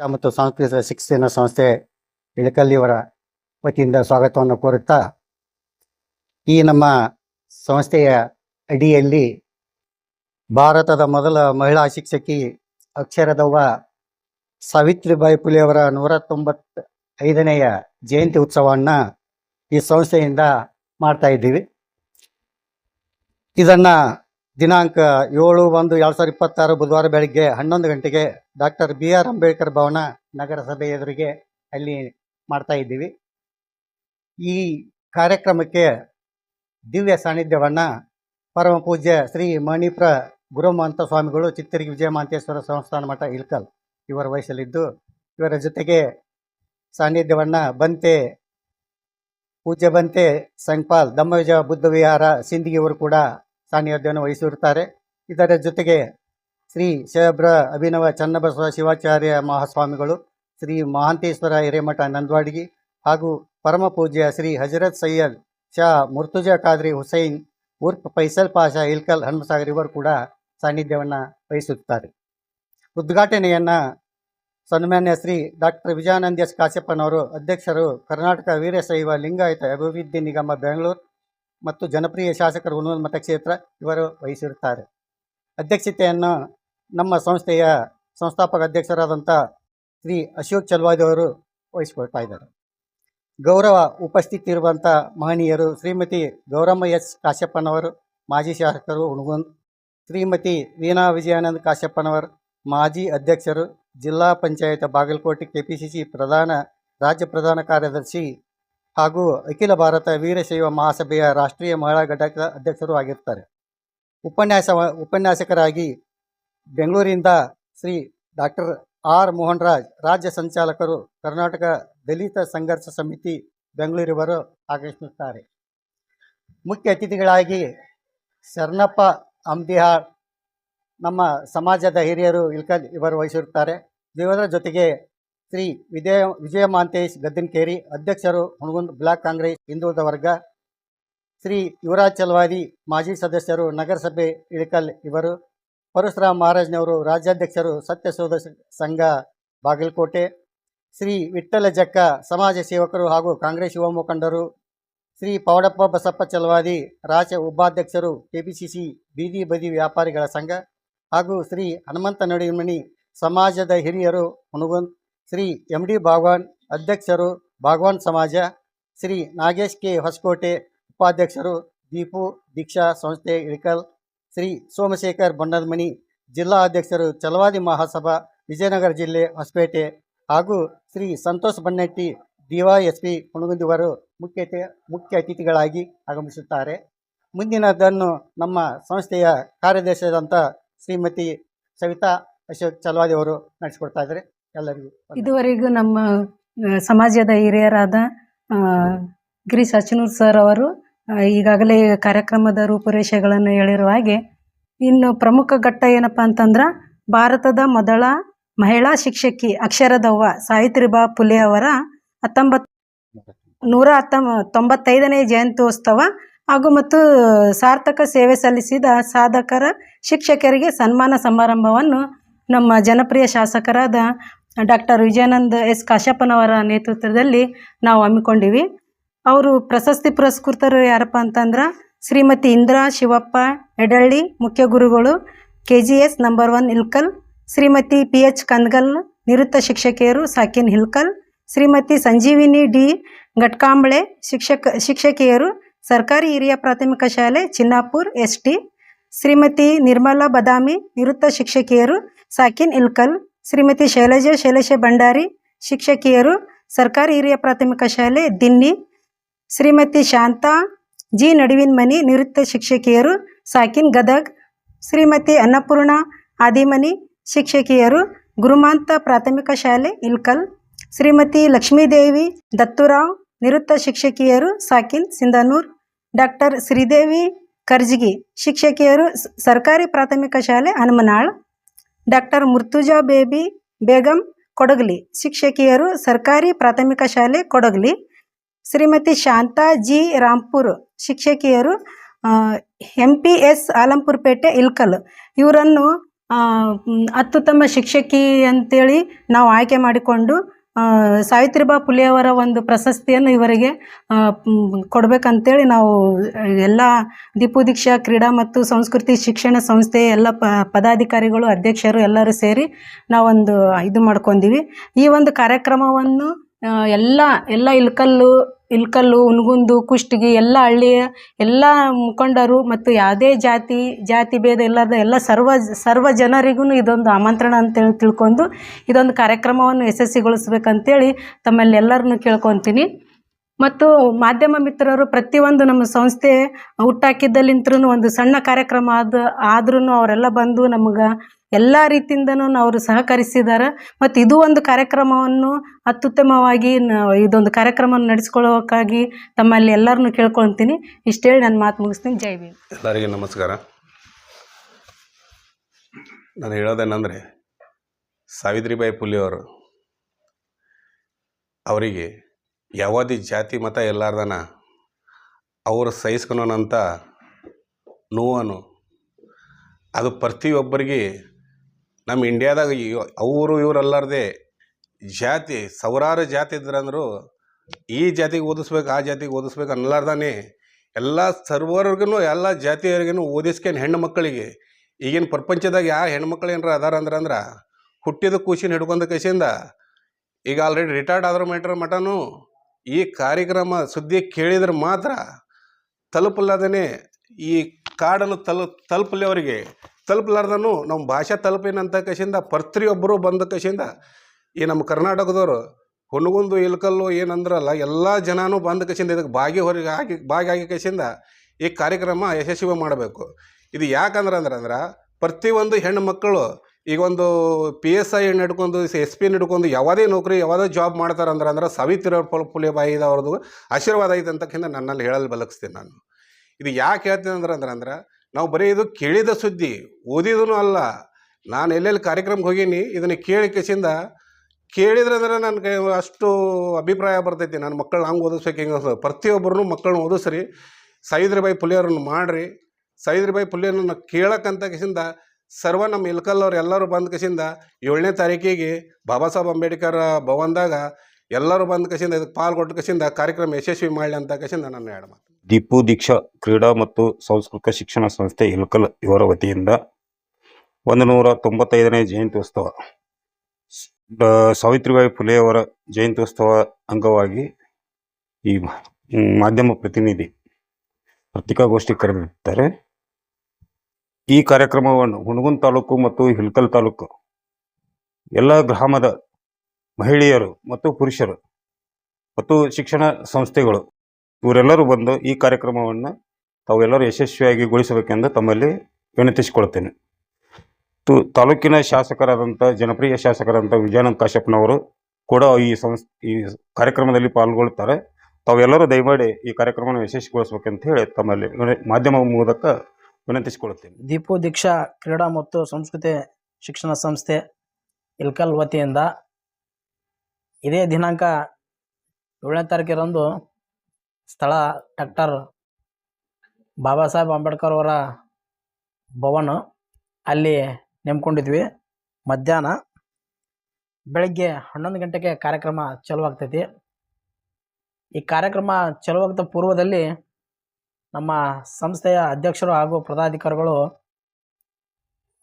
ಮತ್ತು ಸಾಂಸ್ಕೃತಿಕ ಶಿಕ್ಷಣ ಸಂಸ್ಥೆ ಇಳಕಲ್ಲಿಯವರ ವತಿಯಿಂದ ಸ್ವಾಗತವನ್ನು ಕೋರುತ್ತಾ, ಈ ನಮ್ಮ ಸಂಸ್ಥೆಯ ಅಡಿಯಲ್ಲಿ ಭಾರತದ ಮೊದಲ ಮಹಿಳಾ ಶಿಕ್ಷಕಿ ಅಕ್ಷರದವ್ವ ಸಾವಿತ್ರಿಬಾಯಿ ಪುಲೆಯವರ ನೂರ ತೊಂಬತ್ತ ಐದನೆಯ ಜಯಂತಿ ಉತ್ಸವವನ್ನು ಈ ಸಂಸ್ಥೆಯಿಂದ ಮಾಡ್ತಾ ಇದ್ದೀವಿ. ಇದನ್ನು ದಿನಾಂಕ ಏಳು ಒಂದು ಎರಡು ಸಾವಿರದ ಇಪ್ಪತ್ತಾರು ಬುಧವಾರ ಬೆಳಗ್ಗೆ ಹನ್ನೊಂದು ಗಂಟೆಗೆ doctor B R Ambedkar Bhavan ನಗರಸಭೆ ಎದುರಿಗೆ ಅಲ್ಲಿ ಮಾಡ್ತಾ ಇದ್ದೀವಿ. ಈ ಕಾರ್ಯಕ್ರಮಕ್ಕೆ ದಿವ್ಯ ಸಾನ್ನಿಧ್ಯವನ್ನು ಪರಮ ಪೂಜ್ಯ ಶ್ರೀ ಮಣಿಪ್ರ ಗುರುಮಂತ ಸ್ವಾಮಿಗಳು ಚಿತ್ತರಿಗೆ ವಿಜಯ ಮಹಾಂತೇಶ್ವರ ಸಂಸ್ಥಾನ ಮಠ ಇಳ್ಕಲ್ ಇವರ ವಯಸ್ಸಲ್ಲಿದ್ದು ಇವರ ಜೊತೆಗೆ ಸಾನ್ನಿಧ್ಯವನ್ನು ಬಂತೆ, ಪೂಜ್ಯ ಬಂತೆ ಸಂಪಾಲ್ ದಮ್ಮವಿಜಯ ಬುದ್ಧ ವಿಹಾರ ಸಿಂಧಿಗಿಯವರು ಕೂಡ ಸಾನ್ನಿಧ್ಯವನ್ನು ವಹಿಸಿರುತ್ತಾರೆ. ಇದರ ಜೊತೆಗೆ ಶ್ರೀ ಶೇಬ್ರ ಅಭಿನವ ಚನ್ನಬಸವ ಶಿವಾಚಾರ್ಯ ಮಹಾಸ್ವಾಮಿಗಳು, ಶ್ರೀ ಮಹಾಂತೇಶ್ವರ ಹಿರೇಮಠ ನಂದ್ವಾಡಿಗಿ ಹಾಗೂ ಪರಮ ಪೂಜ್ಯ ಶ್ರೀ ಹಜರತ್ ಸೈಯದ್ ಶಾ ಮುರ್ತುಜಾ ಖಾದ್ರಿ ಹುಸೈನ್, ಉರ್ಫ್ ಫೈಸಲ್ ಪಾಷಾ ಇಲ್ಕಲ್ ಹನುಮಸಾಗರ್ ಇವರು ಕೂಡ ಸಾನ್ನಿಧ್ಯವನ್ನು ವಹಿಸುತ್ತಾರೆ. ಉದ್ಘಾಟನೆಯನ್ನು ಸನ್ಮಾನ್ಯ ಶ್ರೀ ಡಾಕ್ಟರ್ ವಿಜಯಾನಂದ ಎಸ್ ಕಾಶ್ಯಪ್ಪನವರು ಅಧ್ಯಕ್ಷರು ಕರ್ನಾಟಕ ವೀರಶೈವ ಲಿಂಗಾಯತ ಅಭಿವೃದ್ಧಿ ನಿಗಮ ಬೆಂಗಳೂರು ಮತ್ತು ಜನಪ್ರಿಯ ಶಾಸಕರು ಉನ್ನತ ಮತಕ್ಷೇತ್ರ ಇವರು ವಹಿಸಿರುತ್ತಾರೆ. ಅಧ್ಯಕ್ಷತೆಯನ್ನು ನಮ್ಮ ಸಂಸ್ಥೆಯ ಸಂಸ್ಥಾಪಕ ಅಧ್ಯಕ್ಷರಾದಂಥ ಶ್ರೀ ಅಶೋಕ್ ಚಲ್ವಾದಿ ಅವರು ವಹಿಸಿಕೊಳ್ತಾ ಇದ್ದಾರೆ. ಗೌರವ ಉಪಸ್ಥಿತಿ ಇರುವಂಥ ಮಹನೀಯರು ಶ್ರೀಮತಿ ಗೌರಮ್ಮ ಎಸ್ ಕಾಶ್ಯಪ್ಪನವರು, ಮಾಜಿ ಶಾಸಕರು ಹುಣಗುಂದ್, ಶ್ರೀಮತಿ ವೀಣಾ ವಿಜಯಾನಂದ ಕಾಶ್ಯಪ್ಪನವರು, ಮಾಜಿ ಅಧ್ಯಕ್ಷರು ಜಿಲ್ಲಾ ಪಂಚಾಯತ್ ಬಾಗಲಕೋಟೆ ಕೆ ಪ್ರಧಾನ, ರಾಜ್ಯ ಪ್ರಧಾನ ಕಾರ್ಯದರ್ಶಿ ಹಾಗೂ ಅಖಿಲ ಭಾರತ ವೀರಶೈವ ಮಹಾಸಭೆಯ ರಾಷ್ಟ್ರೀಯ ಮಹಿಳಾ ಘಟಕದ ಅಧ್ಯಕ್ಷರು ಆಗಿರ್ತಾರೆ. ಉಪನ್ಯಾಸ, ಉಪನ್ಯಾಸಕರಾಗಿ ಬೆಂಗಳೂರಿಂದ ಶ್ರೀ ಡಾಕ್ಟರ್ ಆರ್ ಮೋಹನ್ ರಾಜ್ ರಾಜ್ಯ ಸಂಚಾಲಕರು ಕರ್ನಾಟಕ ದಲಿತ ಸಂಘರ್ಷ ಸಮಿತಿ ಬೆಂಗಳೂರಿವರು ಆಗಮಿಸುತ್ತಾರೆ. ಮುಖ್ಯ ಅತಿಥಿಗಳಾಗಿ ಶರಣಪ್ಪ ಅಂಬಿಹಾಳ್, ನಮ್ಮ ಸಮಾಜದ ಹಿರಿಯರು ಇಲ್ಕಲ್ ಇವರು ವಹಿಸಿರುತ್ತಾರೆ. ಇವರ ಜೊತೆಗೆ ಶ್ರೀ ವಿಜಯ ವಿಜಯ ಮಾಂತೇಶ್ ಗದ್ದಿನಕೇರಿ, ಅಧ್ಯಕ್ಷರು ಹುಣಗುಂದ್ ಬ್ಲಾಕ್ ಕಾಂಗ್ರೆಸ್, ಹಿಂದುಳಿದ ವರ್ಗ, ಶ್ರೀ ಯುವರಾಜ್ ಚಲ್ವಾದಿ ಮಾಜಿ ಸದಸ್ಯರು ನಗರಸಭೆ ಇಳಕಲ್ ಇವರು ಪರಶುರಾಮ್ ಮಹಾರಾಜ್ನವರು ರಾಜ್ಯಾಧ್ಯಕ್ಷರು ಸತ್ಯಶೋಧ ಸಂಘ ಬಾಗಲಕೋಟೆ, ಶ್ರೀ ವಿಠ್ಠಲ ಜಕ್ಕ ಸಮಾಜ ಸೇವಕರು ಹಾಗೂ ಕಾಂಗ್ರೆಸ್ ಯುವ ಮುಖಂಡರು, ಶ್ರೀ ಪೌಡಪ್ಪ ಬಸಪ್ಪ ಚಲವಾದಿ, ರಾಜ್ಯ ಉಪಾಧ್ಯಕ್ಷರು ಕೆಪಿಸಿಸಿ ಬೀದಿ ಬದಿ ವ್ಯಾಪಾರಿಗಳ ಸಂಘ ಹಾಗೂ ಶ್ರೀ ಹನುಮಂತ ನಡಿಮಣಿ ಸಮಾಜದ ಹಿರಿಯರು ಮುನುಗುನ್, ಶ್ರೀ ಎಂ ಡಿ ಭಾಗವಾನ್ ಅಧ್ಯಕ್ಷರು ಭಾಗವಾನ್ ಸಮಾಜ, ಶ್ರೀ ನಾಗೇಶ್ ಕೆ ಹೊಸಕೋಟೆ ಉಪಾಧ್ಯಕ್ಷರು ದೀಪು, ದೀಕ್ಷಾ ಸಂಸ್ಥೆ ಇಳಕಲ್ ಶ್ರೀ ಸೋಮಶೇಖರ್ ಬಣ್ಣದಮಣಿ ಜಿಲ್ಲಾ ಅಧ್ಯಕ್ಷರು ಚಲವಾದಿ ಮಹಾಸಭಾ, ವಿಜಯನಗರ ಜಿಲ್ಲೆ, ಹೊಸಪೇಟೆ ಹಾಗೂ Shri Santosh Bannatti D Y S P ಹುಣಗುಂದಿವರು ಮುಖ್ಯ ಮುಖ್ಯ ಅತಿಥಿಗಳಾಗಿ ಆಗಮಿಸುತ್ತಾರೆ. ಮುಂದಿನದನ್ನು ನಮ್ಮ ಸಂಸ್ಥೆಯ ಕಾರ್ಯದರ್ಶಿಯಾದಂಥ ಶ್ರೀಮತಿ ಸವಿತಾ ಅಶೋಕ್ ಚಲವಾದಿ ಅವರು ನಡೆಸಿಕೊಡ್ತಾ ಇದ್ದಾರೆ. ಎಲ್ಲರಿಗೂ ಇದುವರೆಗೂ ನಮ್ಮ ಸಮಾಜದ ಹಿರಿಯರಾದ ಗಿರೀಶ್ ಅಚನೂರ್ ಸರ್ ಅವರು ಈಗಾಗಲೇ ಕಾರ್ಯಕ್ರಮದ ರೂಪುರೇಷೆಗಳನ್ನು ಹೇಳಿರುವ ಹಾಗೆ, ಇನ್ನು ಪ್ರಮುಖ ಘಟ್ಟ ಏನಪ್ಪ ಅಂತಂದ್ರೆ, ಭಾರತದ ಮೊದಲ ಮಹಿಳಾ ಶಿಕ್ಷಕಿ ಅಕ್ಷರದವ್ವ ಸಾವಿತ್ರಿಬಾ ಪುಲೆ ಅವರ ಹತ್ತೊಂಬತ್ ನೂರ ಹತ್ತೊಂಬ ತೊಂಬತ್ತೈದನೇ ಜಯಂತ್ಯೋತ್ಸವ ಹಾಗೂ ಮತ್ತು ಸಾರ್ಥಕ ಸೇವೆ ಸಲ್ಲಿಸಿದ ಸಾಧಕರ ಶಿಕ್ಷಕರಿಗೆ ಸನ್ಮಾನ ಸಮಾರಂಭವನ್ನು ನಮ್ಮ ಜನಪ್ರಿಯ ಶಾಸಕರಾದ ಡಾಕ್ಟರ್ ವಿಜಯಾನಂದ ಎಸ್ ಕಾಶಪ್ಪನವರ ನೇತೃತ್ವದಲ್ಲಿ ನಾವು ಹಮ್ಮಿಕೊಂಡಿವಿ. ಅವರು ಪ್ರಶಸ್ತಿ ಪುರಸ್ಕೃತರು ಯಾರಪ್ಪ ಅಂತಂದ್ರೆ ಶ್ರೀಮತಿ ಇಂದ್ರಾ ಶಿವಪ್ಪ ಎಡಳ್ಳಿ ಮುಖ್ಯ ಗುರುಗಳು K G S number one Ilkal Shrimati P H Kandgal ನಿವೃತ್ತ ಶಿಕ್ಷಕಿಯರು ಸಾಕಿನ್ ಹಿಲ್ಕಲ್ ಶ್ರೀಮತಿ ಸಂಜೀವಿನಿ ಡಿ ಘಟ್ಕಾಂಬಳೆ ಶಿಕ್ಷಕ ಶಿಕ್ಷಕಿಯರು ಸರ್ಕಾರಿ ಹಿರಿಯ ಪ್ರಾಥಮಿಕ ಶಾಲೆ ಚಿನ್ನಾಪುರ್ ಎಸ್ ಟಿ ಶ್ರೀಮತಿ ನಿರ್ಮಲಾ ಬದಾಮಿ ನಿವೃತ್ತ ಶಿಕ್ಷಕಿಯರು ಸಾಕಿನ್ ಇಲ್ಕಲ್ ಶ್ರೀಮತಿ ಶೈಲಜಾ ಶೈಲೇಶ ಭಂಡಾರಿ ಶಿಕ್ಷಕಿಯರು ಸರ್ಕಾರಿ ಹಿರಿಯ ಪ್ರಾಥಮಿಕ ಶಾಲೆ ದಿನ್ನಿ ಶ್ರೀಮತಿ ಶಾಂತಾ, ಜಿ. ನಡುವಿನ ಮನಿ ನಿವೃತ್ತ ಶಿಕ್ಷಕಿಯರು ಸಾಕಿನ್ ಗದಗ್, ಶ್ರೀಮತಿ ಅನ್ನಪೂರ್ಣ ಆದಿಮನಿ ಶಿಕ್ಷಕಿಯರು ಗುರುಮಾಂತ ಪ್ರಾಥಮಿಕ ಶಾಲೆ ಇಲ್ಕಲ್, ಶ್ರೀಮತಿ ಲಕ್ಷ್ಮೀದೇವಿ ದತ್ತುರಾವ್ ನಿವೃತ್ತ ಶಿಕ್ಷಕಿಯರು ಸಾಕಿನ್ ಸಿಂಧನೂರ್, ಡಾಕ್ಟರ್ ಶ್ರೀದೇವಿ ಕರ್ಜಿಗಿ ಶಿಕ್ಷಕಿಯರು ಸರ್ಕಾರಿ ಪ್ರಾಥಮಿಕ ಶಾಲೆ ಹನುಮನಾಳ್, ಡಾಕ್ಟರ್ ಮುರ್ತುಜಾ ಬೇಬಿ ಬೇಗಂ ಕೊಡಗಲಿ ಶಿಕ್ಷಕಿಯರು ಸರ್ಕಾರಿ ಪ್ರಾಥಮಿಕ ಶಾಲೆ Kodagali Shrimati Shanta G Rampur ಶಿಕ್ಷಕಿಯರು M P S Alampurpete Ilkal. ಇವರನ್ನು ಅತ್ಯುತ್ತಮ ಶಿಕ್ಷಕಿ ಅಂತೇಳಿ ನಾವು ಆಯ್ಕೆ ಮಾಡಿಕೊಂಡು ಸಾವಿತ್ರಿಬಾ ಪುಲಿಯವರ ಒಂದು ಪ್ರಶಸ್ತಿಯನ್ನು ಇವರಿಗೆ ಕೊಡಬೇಕಂತೇಳಿ ನಾವು, ಎಲ್ಲ ದೀಪು ದೀಕ್ಷಾ ಕ್ರೀಡಾ ಮತ್ತು ಸಂಸ್ಕೃತಿ ಶಿಕ್ಷಣ ಸಂಸ್ಥೆ ಎಲ್ಲ ಪದಾಧಿಕಾರಿಗಳು, ಅಧ್ಯಕ್ಷರು ಎಲ್ಲರೂ ಸೇರಿ ನಾವೊಂದು ಇದು ಮಾಡ್ಕೊಂಡಿವಿ. ಈ ಒಂದು ಕಾರ್ಯಕ್ರಮವನ್ನು ಎಲ್ಲ ಎಲ್ಲ ಇಲ್ಕಲ್ಲು ಇಲ್ಕಲ್ಲು, ಉನ್ಗುಂದು, ಕುಷ್ಟಗಿ ಎಲ್ಲ ಹಳ್ಳಿಯ ಎಲ್ಲ ಮುಖಂಡರು ಮತ್ತು ಯಾವುದೇ ಜಾತಿ ಜಾತಿ ಭೇದ ಇಲ್ಲದ ಎಲ್ಲ ಸರ್ವ ಸರ್ವ ಜನರಿಗೂ ಇದೊಂದು ಆಮಂತ್ರಣ ಅಂತೇಳಿ ತಿಳ್ಕೊಂಡು ಇದೊಂದು ಕಾರ್ಯಕ್ರಮವನ್ನು ಯಶಸ್ವಿಗೊಳಿಸ್ಬೇಕಂತೇಳಿ ತಮ್ಮಲ್ಲಿ ಎಲ್ಲರನ್ನು ಕೇಳ್ಕೊತೀನಿ. ಮತ್ತು ಮಾಧ್ಯಮ ಮಿತ್ರರು ಪ್ರತಿಯೊಂದು ನಮ್ಮ ಸಂಸ್ಥೆ ಹುಟ್ಟಾಕಿದ್ದಲ್ಲಿಂತ್ರೂ ಒಂದು ಸಣ್ಣ ಕಾರ್ಯಕ್ರಮ ಆದ ಆದ್ರೂ ಅವರೆಲ್ಲ ಬಂದು ನಮಗೆ ಎಲ್ಲ ರೀತಿಯಿಂದನೂ ಅವರು ಸಹಕರಿಸಿದ್ದಾರೆ ಮತ್ತು ಇದು ಒಂದು ಕಾರ್ಯಕ್ರಮವನ್ನು ಅತ್ಯುತ್ತಮವಾಗಿ ಇದೊಂದು ಕಾರ್ಯಕ್ರಮ ನಡೆಸ್ಕೊಳ್ಳೋಕ್ಕಾಗಿ ತಮ್ಮಲ್ಲಿ ಎಲ್ಲರನ್ನೂ ಕೇಳ್ಕೊಳ್ತೀನಿ. ಹೇಳಿ ನಾನು ಮಾತು ಮುಗಿಸ್ತೀನಿ. ಜೈ ಭೀಮ್. ಎಲ್ಲರಿಗೆ ನಮಸ್ಕಾರ. ನಾನು ಹೇಳೋದೇನೆಂದರೆ, ಸಾವಿತ್ರಿಬಾಯಿ ಪುಲಿಯವರು ಅವರಿಗೆ ಯಾವುದೇ ಜಾತಿ ಮತ ಎಲ್ಲಾರ್ದನ ಅವರು ಸಹಿಸ್ಕೊಳೋಣಂತ ನೋವನ್ನು ಅದು ಪ್ರತಿಯೊಬ್ಬರಿಗೆ ನಮ್ಮ ಇಂಡಿಯಾದಾಗ ಅವರು ಇವರಲ್ಲಾರ್ದೆ ಜಾತಿ, ಸಾವಿರಾರು ಜಾತಿ ಇದ್ರಂದ್ರು ಈ ಜಾತಿಗೆ ಓದಿಸ್ಬೇಕು, ಆ ಜಾತಿಗೆ ಓದಿಸ್ಬೇಕು ಅನ್ನಲಾರ್ದಾನೆ ಎಲ್ಲ ಸರ್ವರ್ಗೂ ಎಲ್ಲ ಜಾತಿಯವ್ರಿಗೂ ಓದಿಸ್ಕೊಂಡು ಹೆಣ್ಣು ಮಕ್ಕಳಿಗೆ. ಈಗಿನ ಪ್ರಪಂಚದಾಗ ಯಾವ ಹೆಣ್ಮಕ್ಳು ಏನಾರ ಅದಾರ ಅಂದ್ರೆ ಅಂದ್ರೆ ಹುಟ್ಟಿದ ಖುಷಿನ ಹಿಡ್ಕೊಂಡ ಕಸಿಂದ ಈಗ ಆಲ್ರೆಡಿ ರಿಟೈರ್ಡ್ ಆದ್ರ ಮಟ್ರ ಮಟನು ಈ ಕಾರ್ಯಕ್ರಮ ಸುದ್ದಿ ಕೇಳಿದ್ರೆ ಮಾತ್ರ ತಲುಪಲ್ಲದೇ ಈ ಕಾಡನ್ನು ತಲು ತಲುಪಲಿ ಅವರಿಗೆ. ತಲುಪಲಾರ್ದನು ನಮ್ಮ ಭಾಷೆ ತಲುಪಿನಂತ ಕಸಿಂದ ಪ್ರತಿಯೊಬ್ಬರು ಬಂದ ಕಸಿಂದ ಈ ನಮ್ಮ ಕರ್ನಾಟಕದವರು ಹುನಗುಂದು ಇಲ್ಕಲ್ಲು ಏನಂದ್ರಲ್ಲ, ಎಲ್ಲ ಜನನೂ ಬಂದ ಕಸಿಂದ ಇದಕ್ಕೆ ಬಾಗಿ ಹೊರಗೆ ಆಗಿ ಭಾಗಿಯಾಗಿ ಕಸಿಂದ ಈ ಕಾರ್ಯಕ್ರಮ ಯಶಸ್ವಿ ಮಾಡಬೇಕು. ಇದು ಯಾಕಂದ್ರೆ ಅಂದ್ರೆ ಅಂದ್ರೆ ಪ್ರತಿಯೊಂದು ಹೆಣ್ಣು ಮಕ್ಕಳು ಈಗ ಒಂದು ಪಿ ಎಸ್ ಐ ಹಿಡ್ಕೊಂಡು ಎಸ್ ಪಿ ಹಿಡ್ಕೊಂಡು ಯಾವುದೇ ನೌಕರಿ, ಯಾವುದೇ ಜಾಬ್ ಮಾಡ್ತಾರೆ ಅಂದ್ರೆ ಅಂದ್ರೆ ಸಾವಿತ್ರಿ ಅವ್ರದ್ದು ಆಶೀರ್ವಾದ ಐತೆ ಅಂತಕ್ಕಿಂತ ನನ್ನಲ್ಲಿ ಹೇಳಲು ಬಲಗಿಸ್ತೀನಿ ನಾನು. ಇದು ಯಾಕೆ ಹೇಳ್ತೀನಿ ಅಂದ್ರೆ ಅಂದ್ರೆ ಅಂದ್ರೆ ನಾವು ಬರೀ ಇದು ಕೇಳಿದ ಸುದ್ದಿ ಓದಿದೂ ಅಲ್ಲ. ನಾನು ಎಲ್ಲೆಲ್ಲಿ ಕಾರ್ಯಕ್ರಮಕ್ಕೆ ಹೋಗೀನಿ, ಇದನ್ನು ಕೇಳಿ ಕೇಳಿದ್ರೆ ಅಂದ್ರೆ ನನಗೆ ಅಷ್ಟು ಅಭಿಪ್ರಾಯ ಬರ್ತೈತಿ. ನನ್ನ ಮಕ್ಕಳು ಹಂಗೆ ಓದಿಸ್ಬೇಕು, ಹಿಂಗೆ ಪ್ರತಿಯೊಬ್ಬರೂ ಮಕ್ಕಳನ್ನ ಓದಿಸ್ರಿ. ಸೈದ್ರಬಾಯಿ ಪುಲಿಯರನ್ನು ಮಾಡಿರಿ. ಸೈದ್ರಬಾಯಿ ಪುಲಿಯರನ್ನು ಕೇಳಕ್ಕಂತ ಕಸಿಂದ ಸರ್ವ ನಮ್ಮ ಇಲ್ಕಲ್ಲವ್ರು ಎಲ್ಲರೂ ಬಂದ ಕಸಿಂದ ಏಳನೇ ತಾರೀಕಿಗೆ ಬಾಬಾ ಸಾಹೇಬ್ ಅಂಬೇಡ್ಕರ್ ಭವನದಾಗ ಎಲ್ಲರೂ ಬಂದ ಕಸಿಂದ ಇದಕ್ಕೆ ಪಾಲ್ಗೊಟ್ಟು ಕಸಿಂದ ಕಾರ್ಯಕ್ರಮ ಯಶಸ್ವಿ ಮಾಡಲಿ ಅಂತ ಕಸಿಂದ ನನ್ನ ಮಾತು ದೀಪು ದೀಕ್ಷಾ ಕ್ರೀಡಾ ಮತ್ತು ಸಾಂಸ್ಕೃತಿಕ ಶಿಕ್ಷಣ ಸಂಸ್ಥೆ ಇಲ್ಕಲ್ ಇವರ ವತಿಯಿಂದ ಒಂದು ನೂರ ತೊಂಬತ್ತೈದನೇ ಜಯಂತ್ಯೋತ್ಸವ. ಸಾವಿತ್ರಿಬಾಯಿ ಫುಲೆಯವರ ಜಯಂತ್ಯೋತ್ಸವ ಅಂಗವಾಗಿ ಈ ಮಾಧ್ಯಮ ಪ್ರತಿನಿಧಿ ಪತ್ರಿಕಾಗೋಷ್ಠಿ ಕರೆದಿದ್ದಾರೆ. ಈ ಕಾರ್ಯಕ್ರಮವನ್ನು ಹುಣಗುನ್ ತಾಲೂಕು ಮತ್ತು ಹಿಲ್ಕಲ್ ತಾಲೂಕು ಎಲ್ಲ ಗ್ರಾಮದ ಮಹಿಳೆಯರು ಮತ್ತು ಪುರುಷರು ಮತ್ತು ಶಿಕ್ಷಣ ಸಂಸ್ಥೆಗಳು ಇವರೆಲ್ಲರೂ ಬಂದು ಈ ಕಾರ್ಯಕ್ರಮವನ್ನು ತಾವೆಲ್ಲರೂ ಯಶಸ್ವಿಯಾಗಿ ಗೊಳಿಸಬೇಕೆಂದು ತಮ್ಮಲ್ಲಿ ವಿನಂತಿಸಿಕೊಳ್ತೇನೆ. ತು, ತಾಲೂಕಿನ ಶಾಸಕರಾದಂಥ, ಜನಪ್ರಿಯ ಶಾಸಕರಾದಂಥ ವಿಜಯಾನಂದ ಕಾಶ್ಯಪ್ನವರು ಕೂಡ ಈ ಸಂಸ್, ಈ ಕಾರ್ಯಕ್ರಮದಲ್ಲಿ ಪಾಲ್ಗೊಳ್ತಾರೆ ತಾವೆಲ್ಲರೂ ದಯಮಾಡಿ ಈ ಕಾರ್ಯಕ್ರಮವನ್ನು ಯಶಸ್ವಿಗೊಳಿಸಬೇಕಂತ ಹೇಳಿ ತಮ್ಮಲ್ಲಿ ಮಾಧ್ಯಮ ಮೂಲಕ ವಿನಂತಿಸಿಕೊಳ್ಳುತ್ತೇನೆ ದೀಪು ದೀಕ್ಷಾ ಕ್ರೀಡಾ ಮತ್ತು ಸಂಸ್ಕೃತಿ ಶಿಕ್ಷಣ ಸಂಸ್ಥೆ ಇಲ್ಕಲ್ ವತಿಯಿಂದ ಇದೇ ದಿನಾಂಕ ಏಳನೇ ತಾರೀಕಿರಂದು ಸ್ಥಳ ಡಾಕ್ಟರ್ ಬಾಬಾ ಸಾಹೇಬ್ ಅಂಬೇಡ್ಕರ್ ಅವರ ಭವನ ಅಲ್ಲಿ ನೆಮ್ಕೊಂಡಿದ್ವಿ. ಮಧ್ಯಾಹ್ನ ಬೆಳಗ್ಗೆ ಹನ್ನೊಂದು ಗಂಟೆಗೆ ಕಾರ್ಯಕ್ರಮ ಚಾಲುವಾಗ್ತೈತಿ. ಈ ಕಾರ್ಯಕ್ರಮ ಚಲುವಾಗ್ತ ಪೂರ್ವದಲ್ಲಿ ನಮ್ಮ ಸಂಸ್ಥೆಯ ಅಧ್ಯಕ್ಷರು ಹಾಗೂ ಪದಾಧಿಕಾರಿಗಳು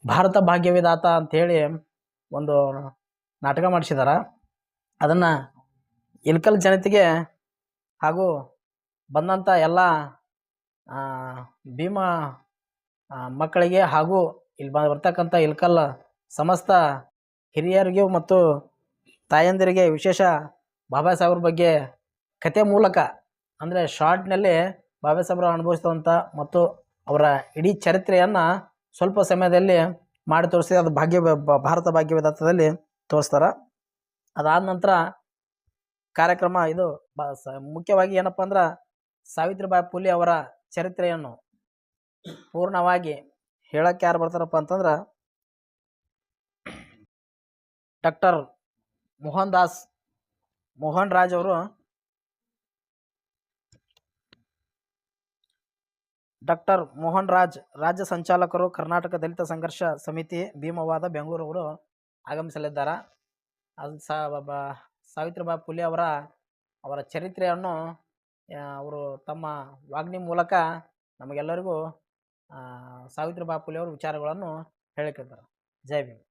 ಭಾರತ ಭಾಗ್ಯವಿದಾತ ಅಂಥೇಳಿ ಒಂದು ನಾಟಕ ಮಾಡಿಸಿದಾರೆ. ಅದನ್ನು ಇಲ್ಕಲ್ ಜನತೆಗೆ ಹಾಗೂ ಬಂದಂಥ ಎಲ್ಲ ಭೀಮಾ ಮಕ್ಕಳಿಗೆ ಹಾಗೂ ಇಲ್ಲಿ ಬ ಬರ್ತಕ್ಕಂಥ ಇಲ್ಕಲ್ ಸಮಸ್ತ ಹಿರಿಯರಿಗೂ ಮತ್ತು ತಾಯಂದಿರಿಗೆ ವಿಶೇಷ ಬಾಬಾ ಸಾಹೇಬ್ರ ಬಗ್ಗೆ ಕತೆ ಮೂಲಕ, ಅಂದರೆ ಶಾರ್ಟ್ನಲ್ಲಿ ಬಾಬಾ ಸಾಹೇಬ್ರು ಅನುಭವಿಸಿದಂಥ ಮತ್ತು ಅವರ ಇಡೀ ಚರಿತ್ರೆಯನ್ನು ಸ್ವಲ್ಪ ಸಮಯದಲ್ಲಿ ಮಾಡಿ ತೋರಿಸಿ, ಅದು ಭಾಗ್ಯ ಭಾರತ ಭಾಗ್ಯವಿದಾತದಲ್ಲಿ ತೋರಿಸ್ತಾರೆ. ಅದಾದ ನಂತರ ಕಾರ್ಯಕ್ರಮ ಇದು ಬ ಮುಖ್ಯವಾಗಿ ಏನಪ್ಪ ಅಂದ್ರೆ ಸಾವಿತ್ರಿಬಾಯಿ ಪುಲೆ ಅವರ ಚರಿತ್ರೆಯನ್ನು ಪೂರ್ಣವಾಗಿ ಹೇಳಕ್ಕೆ ಯಾರು ಬರ್ತಾರಪ್ಪ ಅಂತಂದ್ರೆ ಡಾಕ್ಟರ್ ಮೋಹನ್ ದಾಸ್, ಮೋಹನ್ ರಾಜ್ ಅವರು ಡಾಕ್ಟರ್ ಮೋಹನ್ ರಾಜ್ ರಾಜ್ಯ ಸಂಚಾಲಕರು ಕರ್ನಾಟಕ ದಲಿತ ಸಂಘರ್ಷ ಸಮಿತಿ ಭೀಮವಾದ ಬೆಂಗಳೂರು ಅವರು ಆಗಮಿಸಲಿದ್ದಾರೆ. ಅದು ಸಾವಿತ್ರಿಬಾಯಿ ಪುಲೆ ಅವರ ಅವರ ಚರಿತ್ರೆಯನ್ನು ಅವರು ತಮ್ಮ ವಾಗ್ನಿ ಮೂಲಕ ನಮಗೆಲ್ಲರಿಗೂ ಸಾವಿತ್ರಿ ಫುಲೆ ಅವರ ವಿಚಾರಗಳನ್ನು ಹೇಳಿಕೊಡ್ತಾರೆ ಜೈ ಭೀಮ್.